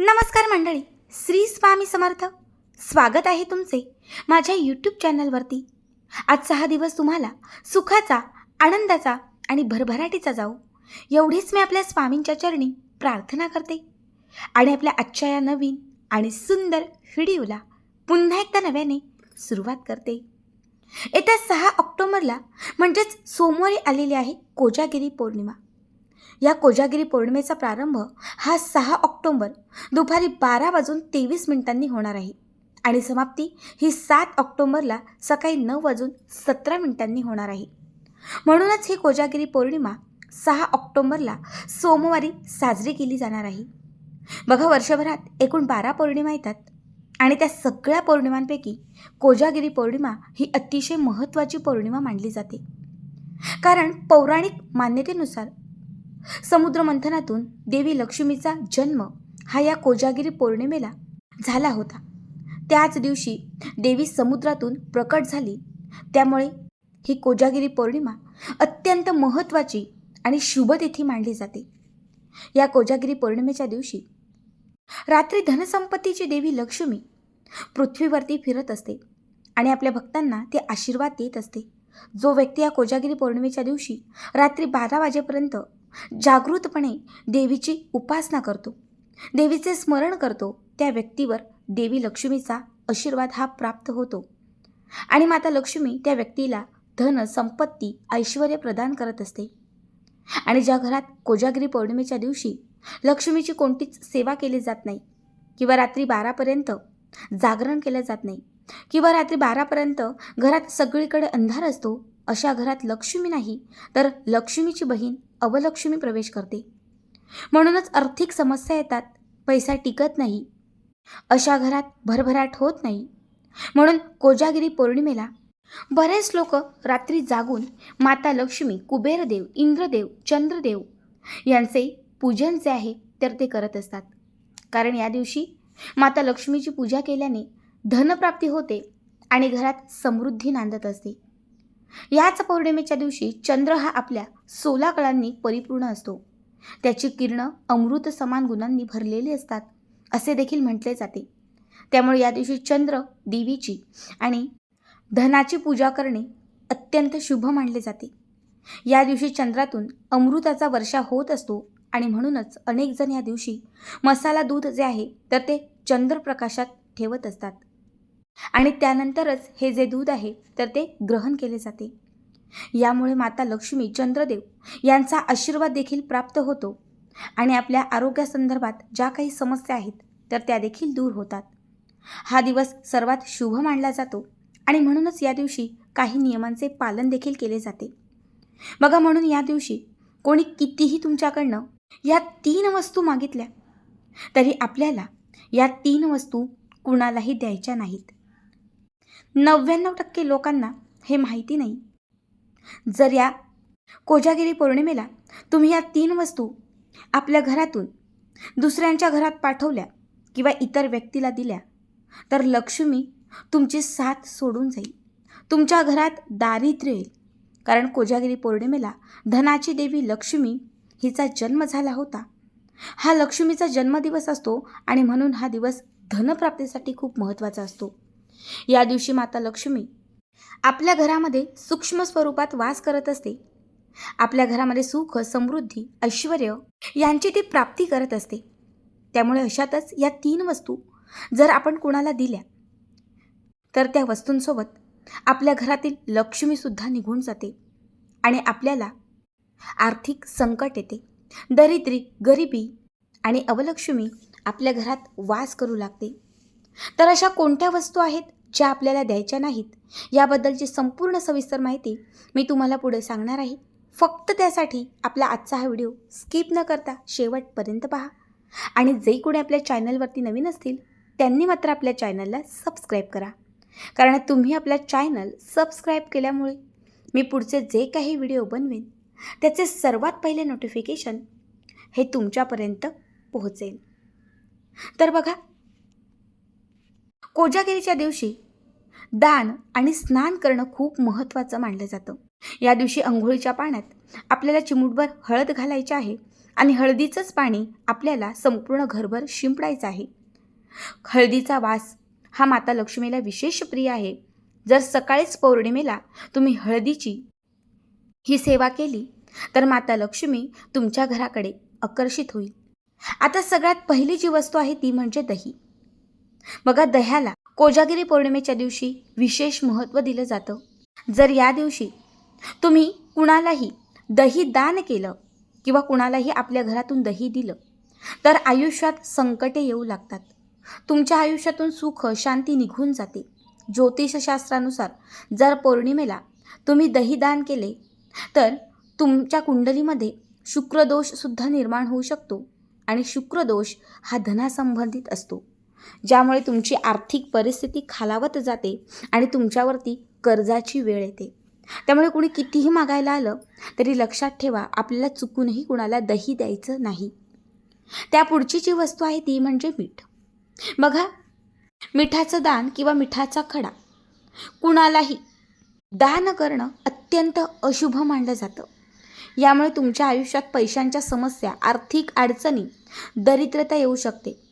नमस्कार मंडळी श्री स्वामी समर्थ. स्वागत आहे तुमचे माझ्या यूट्यूब चॅनलवरती आजचा हा दिवस तुम्हाला सुखाचा आनंदाचा आणि भरभराटीचा जाऊ एवढीच मी आपल्या स्वामींच्या चरणी प्रार्थना करते. आणि आपल्या आजच्या या नवीन आणि सुंदर व्हिडिओला पुन्हा एकदा नव्याने सुरुवात करते. येत्या सहा ऑक्टोबरला म्हणजेच सोमवारी आलेली आहे कोजागिरी पौर्णिमा. या कोजागिरी पौर्णिमेचा प्रारंभ हा सहा ऑक्टोबर दुपारी बारा वाजून तेवीस मिनिटांनी होणार आहे. आणि समाप्ती ही सात ऑक्टोबरला सकाळी नऊ वाजून सतरा मिनिटांनी होणार आहे. म्हणूनच ही कोजागिरी पौर्णिमा सहा ऑक्टोंबरला सोमवारी साजरी केली जाणार आहे. बघा वर्षभरात एकूण बारा पौर्णिमा येतात आणि त्या सगळ्या पौर्णिमांपैकी कोजागिरी पौर्णिमा ही अतिशय महत्त्वाची पौर्णिमा मानली जाते. कारण पौराणिक मान्यतेनुसार समुद्र मंथनातून देवी लक्ष्मीचा जन्म हा या कोजागिरी पौर्णिमेला झाला होता. त्याच दिवशी देवी समुद्रातून प्रकट झाली. त्यामुळे ही कोजागिरी पौर्णिमा अत्यंत महत्त्वाची आणि शुभतिथी मानली जाते. या कोजागिरी पौर्णिमेच्या दिवशी रात्री धनसंपत्तीची देवी लक्ष्मी पृथ्वीवरती फिरत असते आणि आपल्या भक्तांना ते आशीर्वाद देत असते. जो व्यक्ती या कोजागिरी पौर्णिमेच्या दिवशी रात्री बारा वाजेपर्यंत जागृतपणे देवीची उपासना करतो. देवीचे स्मरण करतो त्या व्यक्तीवर देवी लक्ष्मीचा आशीर्वाद हा प्राप्त होतो. आणि माता लक्ष्मी त्या व्यक्तीला धन संपत्ती ऐश्वर प्रदान करत असते. आणि ज्या घरात कोजागिरी पौर्णिमेच्या दिवशी लक्ष्मीची कोणतीच सेवा केली जात नाही किंवा रात्री बारापर्यंत जागरण केलं जात नाही किंवा रात्री बारापर्यंत घरात सगळीकडे अंधार असतो अशा घरात लक्ष्मी नाही तर लक्ष्मीची बहीण अवलक्ष्मी प्रवेश करते. म्हणूनच आर्थिक समस्या येतात पैसा टिकत नाही. अशा घरात भरभराट होत नाही. म्हणून कोजागिरी पौर्णिमेला बरेच लोक रात्री जागून माता लक्ष्मी कुबेरदेव इंद्रदेव चंद्रदेव यांचे पूजन जे आहे तर ते करत असतात. कारण या दिवशी माता लक्ष्मीची पूजा केल्याने धनप्राप्ती होते आणि घरात समृद्धी नांदत असते. याच पौर्णिमेच्या दिवशी चंद्र हा आपल्या सोला कळांनी परिपूर्ण असतो. त्याची किरणं अमृत समान गुणांनी भरलेली असतात असे देखील म्हटले जाते. त्यामुळे या दिवशी चंद्र देवीची आणि धनाची पूजा करणे अत्यंत शुभ मानले जाते. या दिवशी चंद्रातून अमृताचा वर्षा होत असतो आणि म्हणूनच अनेक जण या दिवशी मसाला दूध जे आहे तर ते चंद्रप्रकाशात ठेवत असतात. आणि त्यानंतरच हे जे दूध आहे तर ते ग्रहण केले जाते. यामुळे माता लक्ष्मी चंद्रदेव यांचा आशीर्वाद देखील प्राप्त होतो आणि आपल्या आरोग्यासंदर्भात ज्या काही समस्या आहेत तर त्या देखील दूर होतात. हा दिवस सर्वात शुभ मानला जातो आणि म्हणूनच या दिवशी काही नियमांचे पालन देखील केले जाते. बघा म्हणून या दिवशी कोणी कितीही तुमच्याकडनं या तीन वस्तू मागितल्या तरी आपल्याला या तीन वस्तू कुणालाही द्यायच्या नाहीत. नव्याण्णव टक्के लोकांना हे माहिती नाही. जर या कोजागिरी पौर्णिमेला तुम्ही या तीन वस्तू आपल्या घरातून दुसऱ्यांच्या घरात पाठवल्या किंवा इतर व्यक्तीला दिल्या तर लक्ष्मी तुमची साथ सोडून जाईल. तुमच्या घरात दारिद्र्य येईल. कारण कोजागिरी पौर्णिमेला धनाची देवी लक्ष्मी हिचा जन्म झाला होता. हा लक्ष्मीचा जन्मदिवस असतो आणि म्हणून हा दिवस धनप्राप्तीसाठी खूप महत्त्वाचा असतो. या दिवशी माता लक्ष्मी आपल्या घरामध्ये सूक्ष्म स्वरूपात वास करत असते. आपल्या घरामध्ये सुख समृद्धी ऐश्वर यांची ती प्राप्ती करत असते. त्यामुळे अशातच या तीन वस्तू जर आपण कुणाला दिल्या तर त्या वस्तूंसोबत आपल्या घरातील लक्ष्मीसुद्धा निघून जाते आणि आपल्याला आर्थिक संकट येते. दरिद्री गरिबी आणि अवलक्ष्मी आपल्या घरात वास करू लागते. तर अशा कोणत्या वस्तू आहेत ज्या आपल्याला द्यायच्या नाहीत? याबद्दलची संपूर्ण सविस्तर माहिती मी तुम्हाला पुढे सांगणार आहे. फक्त त्यासाठी आपला आजचा हा व्हिडिओ स्किप न करता शेवटपर्यंत पहा. आणि जे कोणी आपल्या चॅनलवरती नवीन असतील त्यांनी मात्र आपल्या चॅनलला सबस्क्राईब करा. कारण तुम्ही आपला चॅनल सबस्क्राईब केल्यामुळे मी पुढचे जे काही व्हिडिओ बनवेन त्याचे सर्वात पहिले नोटिफिकेशन हे तुमच्यापर्यंत पोहोचेल. तर बघा कोजागिरीच्या दिवशी दान आणि स्नान करणं खूप महत्त्वाचं मानलं जातं. या दिवशी अंघोळीच्या पाण्यात आपल्याला चिमूटभर हळद घालायची आहे आणि हळदीचंच पाणी आपल्याला संपूर्ण घरभर शिंपडायचं आहे. हळदीचा वास हा माता लक्ष्मीला विशेष प्रिय आहे. जर सकाळीच पौर्णिमेला तुम्ही हळदीची ही सेवा केली तर माता लक्ष्मी तुमच्या घराकडे आकर्षित होईल. आता सगळ्यात पहिली जी वस्तू आहे ती म्हणजे दही. बघा दह्याला कोजागिरी पौर्णिमेच्या दिवशी विशेष महत्त्व दिलं जातं. जर या दिवशी तुम्ही कुणालाही दही दान केलं किंवा कुणालाही आपल्या घरातून दही दिलं तर आयुष्यात संकटे येऊ लागतात. तुमच्या आयुष्यातून सुख शांती निघून जाते. ज्योतिषशास्त्रानुसार जर पौर्णिमेला तुम्ही दही दान केले तर तुमच्या कुंडलीमध्ये शुक्रदोषसुद्धा निर्माण होऊ शकतो आणि शुक्रदोष हा धनासंबंधित असतो. ज्यामुळे तुमची आर्थिक परिस्थिती खालावत जाते आणि तुमच्यावरती कर्जाची वेळ येते. त्यामुळे कुणी कितीही मागायला आलं तरी लक्षात ठेवा आपल्याला चुकूनही कुणाला दही द्यायचं नाही. त्या पुढची जी वस्तू आहे ती म्हणजे मीठ. बघा मिठाचं दान किंवा मिठाचा खडा कुणालाही दान करणं अत्यंत अशुभ मानलं जातं. यामुळे तुमच्या आयुष्यात पैशांच्या समस्या आर्थिक अडचणी दरिद्रता येऊ शकते.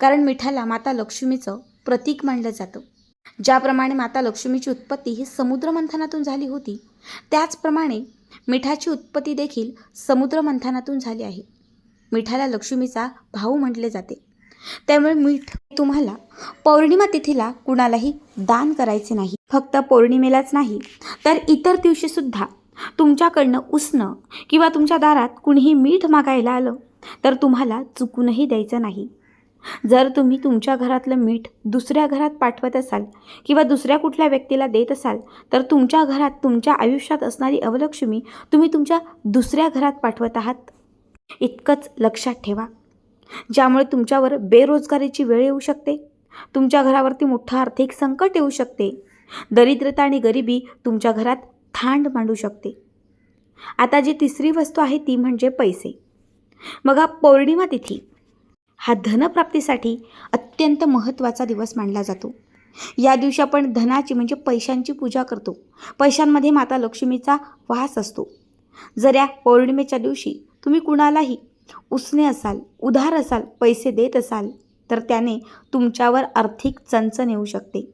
कारण मिठाला माता लक्ष्मीचं प्रतीक मानलं जातं. ज्याप्रमाणे माता लक्ष्मीची उत्पत्ती ही समुद्रमंथनातून झाली होती त्याचप्रमाणे मिठाची उत्पत्ती देखील समुद्रमंथनातून झाली आहे. मिठाला लक्ष्मीचा भाऊ म्हटले जाते. त्यामुळे मीठ तुम्हाला पौर्णिमा तिथीला कुणालाही दान करायचे नाही. फक्त पौर्णिमेलाच नाही तर इतर दिवशीसुद्धा तुमच्याकडनं उसणं किंवा तुमच्या दारात कुणीही मीठ मागायला आलं तर तुम्हाला चुकूनही द्यायचं नाही. जर तुम्ही तुमच्या घरातलं मीठ दुसऱ्या घरात पाठवत असाल किंवा दुसऱ्या कुठल्या व्यक्तीला देत असाल तर तुमच्या घरात तुमच्या आयुष्यात असणारी अवलक्ष्मी तुम्ही तुमच्या दुसऱ्या घरात पाठवत आहात. इतकंच लक्षात ठेवा. ज्यामुळे तुमच्यावर बेरोजगारीची वेळ येऊ शकते तुमच्या घरावरती मोठं आर्थिक संकट येऊ शकते दरिद्रता आणि गरिबी तुमच्या घरात थांड मांडू शकते. आता जी तिसरी वस्तू आहे ती म्हणजे पैसे. मग पौर्णिमा तिथी. हा धनप्राप्तीसाठी अत्यंत महत्त्वाचा दिवस मानला जातो. या दिवशी आपण धनाची म्हणजे पैशांची पूजा करतो. पैशांमध्ये माता लक्ष्मीचा वास असतो. जर या पौर्णिमेच्या दिवशी तुम्ही कुणालाही उसने असाल उधार असाल पैसे देत असाल तर त्याने तुमच्यावर आर्थिक चणचण येऊ शकते.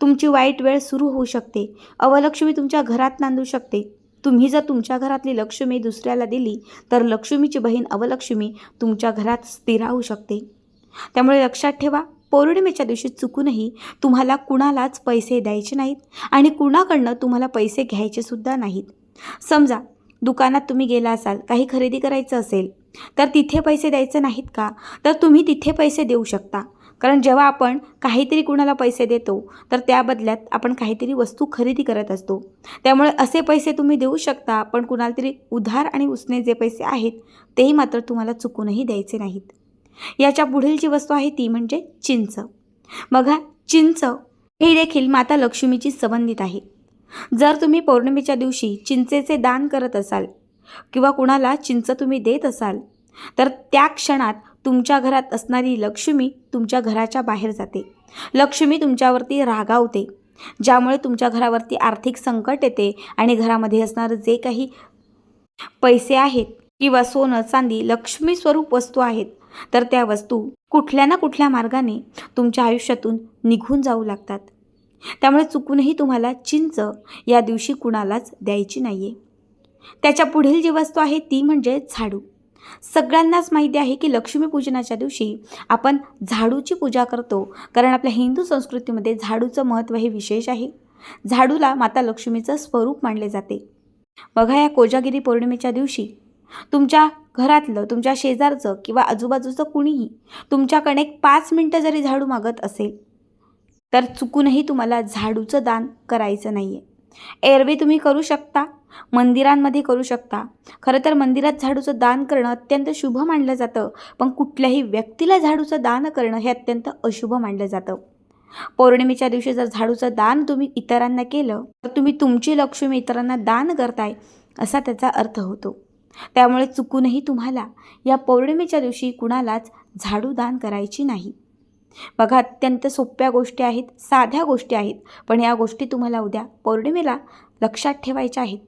तुमची वाईट वेळ सुरू होऊ शकते. अवलक्ष्मी तुमच्या घरात नांदू शकते. तुम्ही जर तुमच्या घरातली लक्ष्मी दुसऱ्याला दिली तर लक्ष्मीची बहीण अवलक्ष्मी तुमच्या घरात स्थिरावू शकते. त्यामुळे लक्षात ठेवा पौर्णिमेच्या दिवशी चुकूनही तुम्हाला कुणालाच पैसे द्यायचे नाहीत आणि कुणाकडनं तुम्हाला पैसे घ्यायचे सुद्धा नाहीत. समजा दुकानात तुम्ही गेला असाल काही खरेदी करायचं असेल तर तिथे पैसे द्यायचे नाहीत का? तर तुम्ही तिथे पैसे देऊ शकता. कारण जेव्हा आपण काहीतरी कुणाला पैसे देतो तर त्या बदल्यात आपण काहीतरी वस्तू खरेदी करत असतो. त्यामुळे असे पैसे तुम्ही देऊ शकता पण कुणाला तरी उधार आणि उसने जे पैसे आहेत तेही मात्र तुम्हाला चुकूनही द्यायचे नाहीत. याच्या पुढील जी वस्तू आहे ती म्हणजे चिंच. बघा चिंच ही देखील माता लक्ष्मीची संबंधित आहे. जर तुम्ही पौर्णिमेच्या दिवशी चिंचेचे दान करत असाल किंवा कुणाला चिंच तुम्ही देत असाल तर त्या क्षणात तुमच्या घरात असणारी लक्ष्मी तुमच्या घराच्या बाहेर जाते. लक्ष्मी तुमच्यावरती रागावते. ज्यामुळे तुमच्या घरावरती आर्थिक संकट येते आणि घरामध्ये असणारं जे काही पैसे आहेत किंवा सोनं चांदी लक्ष्मी स्वरूप वस्तू आहेत तर त्या वस्तू कुठल्या ना कुठल्या मार्गाने तुमच्या आयुष्यातून निघून जाऊ लागतात. त्यामुळे चुकूनही तुम्हाला चिंच या दिवशी कुणालाच द्यायची नाही आहे त्याच्या पुढील जी वस्तू आहे ती म्हणजे झाडू. सगळ्यांनाच माहिती आहे की लक्ष्मीपूजनाच्या दिवशी आपण झाडूची पूजा करतो. कारण आपल्या हिंदू संस्कृतीमध्ये झाडूचं महत्त्व हे विशेष आहे. झाडूला माता लक्ष्मीचं स्वरूप मानले जाते. बघा या कोजागिरी पौर्णिमेच्या दिवशी. तुमच्या घरातलं तुमच्या शेजारचं किंवा आजूबाजूचं कुणीही तुमच्याकडे एक पाच मिनटं जरी झाडू मागत असेल तर चुकूनही तुम्हाला झाडूचं दान करायचं नाही आहे एरवी तुम्ही करू शकता. मंदिरांमध्ये करू शकता. खरं तर मंदिरात झाडूचं दान करणं अत्यंत शुभ मानलं जातं. पण कुठल्याही व्यक्तीला झाडूचं दान करणं हे अत्यंत अशुभ मानलं जातं. पौर्णिमेच्या दिवशी जर झाडूचं दान तुम्ही इतरांना केलं तर तुम्ही तुमची लक्ष्मी इतरांना दान करताय असा त्याचा अर्थ होतो. त्यामुळे चुकूनही तुम्हाला या पौर्णिमेच्या दिवशी कुणालाच झाडू दान करायची नाही. बघा अत्यंत सोप्या गोष्टी आहेत साध्या गोष्टी आहेत पण या गोष्टी तुम्हाला उद्या पौर्णिमेला लक्षात ठेवायच्या आहेत.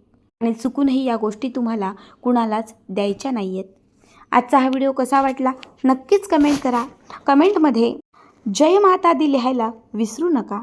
आणि चुकूनही या गोष्टी तुम्हाला कुणालाच द्यायच्या नाही आहेत आजचा हा व्हिडिओ कसा वाटला नक्कीच कमेंट करा. कमेंटमध्ये जय माता दी लिहायला विसरू नका.